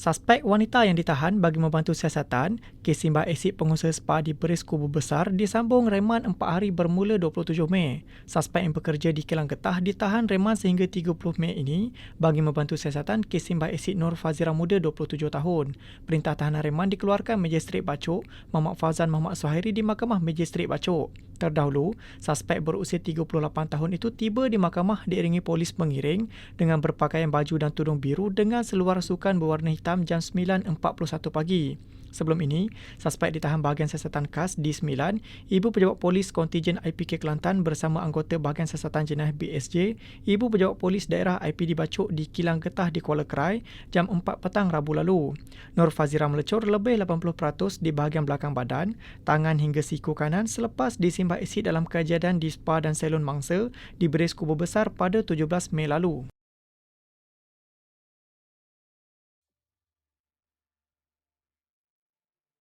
Suspek wanita yang ditahan bagi membantu siasatan kes simbah asid pengusaha spa di Beris Kubu Besar disambung reman 4 hari bermula 27 Mei. Suspek yang bekerja di Kelang Getah ditahan reman sehingga 30 Mei ini bagi membantu siasatan kes simbah asid Nur Fazira Muda 27 tahun. Perintah tahanan reman dikeluarkan Majistret Bacok Muhammad Fazan Muhammad Suhairi di Mahkamah Majistret Bacok. Terdahulu, suspek berusia 38 tahun itu tiba di mahkamah diiringi polis pengiring dengan berpakaian baju dan tudung biru dengan seluar sukan berwarna hitam jam 9.41 pagi. Sebelum ini, suspek ditahan bahagian siasatan khas di 9, Ibu Pejabat Polis Kontijen IPK Kelantan bersama anggota bahagian siasatan jenayah BSJ, Ibu Pejabat Polis Daerah IPD Bacok di Kilang Getah di Kuala Kerai jam 4 petang Rabu lalu. Nur Fazira melecur lebih 80% di bahagian belakang badan, tangan hingga siku kanan selepas disimbah asid dalam kejadian di spa dan salon mangsa di Beris Kubur Besar pada 17 Mei lalu.